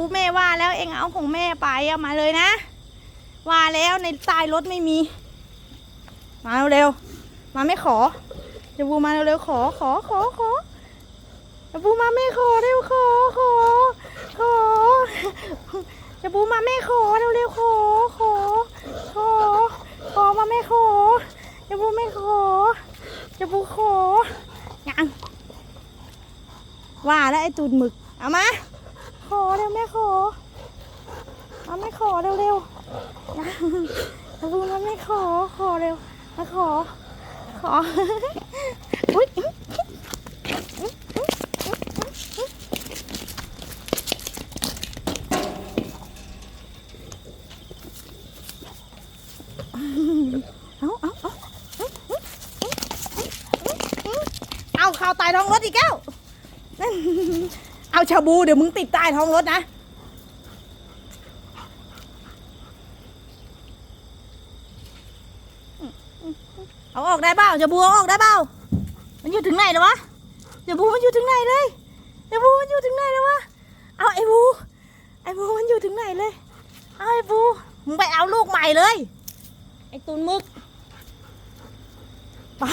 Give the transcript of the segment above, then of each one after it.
กูแม่ว่าแล้วเองเอาของแม่ไปเอามาเลยนะ ว่าแล้วในใต้รถไม่มี มาเร็วๆมาไม่ขอเดี๋ยวบูมาเร็วๆขอขอขอขอเดี๋ยวบูมาไม่ขอเร็วขอขอขอเดี๋ยวบูมาไม่ขอเร็วๆขอขอขอขอมาไม่ขอเดี๋ยวบูไม่ขอเดี๋ยวบูขอยังว่าแล้วไอ้ตูดหมึกเอามา เร็วแม่ขอมาไม่ขอเร็วเร็วๆนะลูกมันไม่ขอขอเร็วมาขอ ขออุ้ยเอาเอาเอาเอาข่าวตายท้องรถอีกแก้ว เอาชาบูเดี๋ยวมึงติดใต้ท้องรถนะ เอาออกได้เปล่าชาบูเอาออกได้เปล่ามันอยู่ถึงไหนแล้ววะชาบูมันอยู่ถึงไหนเลยชาบูมันอยู่ถึงไหนแล้ววะ เอาไอ้บูไอ้บูมันอยู่ถึงไหนเลย เอาไอ้บูมึงไปเอาลูกใหม่เลย ไอ้ตุนมึก ไป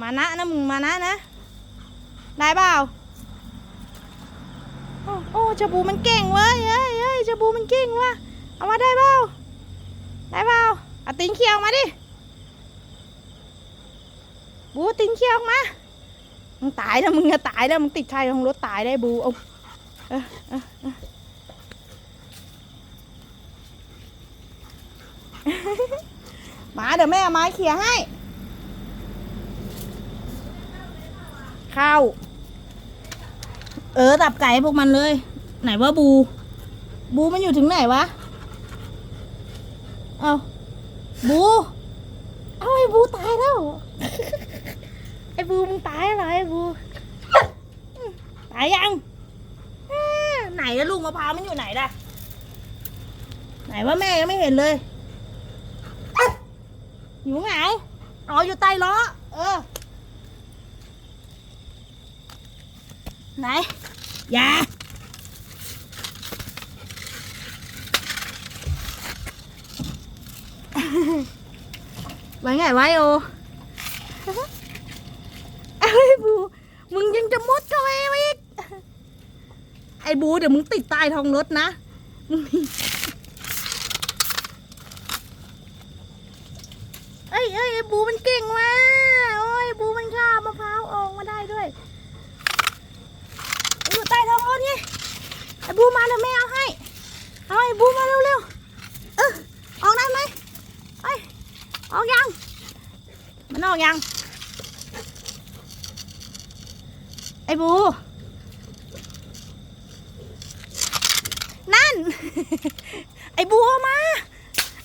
มานะนะมึงมานะนะ ได้เปล่าโอ้โอ้ชาบูมันเก่งเว้ยเฮ้ยเฮ้ยชาบูมันเก่งว่ะเอามาได้เปล่าได้เปล่าเอาตีนเขียวมาดิบูตีนเขียวมามึงตายแล้วมึงจะตายแล้วมึงติดชายของรถตายได้บูเอาเออเออเออมาเดี๋ยวแม่เอาเขี่ยให้ ข้าเออตับไก่พวกมันเลย ไหนว่าบู บูมันอยู่ถึงไหนวะ เอาบูเอาไอ้บูตายแล้ว ไอ้บูมึงตายเหรอไอ้บู ตายยัง ไหนลูกมะพร้าวมันอยู่ไหนล่ะ ไหนว่าแม่ยังไม่เห็นเลยอ๊ะอยู่ไหนอ๋ออยู่ใต้ล้อ เออ ไหน อย่า ไว้ไงไว้โอไอ้บูมึงยังจะมุดเข้าไปอีกไอ้บูเดี๋ยวมึงติดใต้ท้องรถนะมึงเอ้ยเอ้ยไอ้บูมันเก่งว่ะโอ้ยบูมันข้ามะพร้าวออกมาได้ด้วยอยู่ บูมาเดี๋ยวแม่เอาให้ เอาไอ้บูมาเร็วๆ เออออกได้ไหมไอ้ออกยัง มันออกยัง ไอ้บู นั่น ไอ้บูออกมา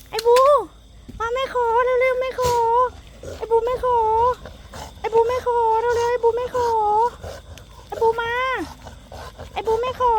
ไอ้บู มาไม่ขอเร็วๆไม่ขอ ไอ้บูไม่ขอ ไอ้บูไม่ขอเร็วๆไอ้บูไม่ขอ ไอ้บูมา ไอ้บูไม่ขอ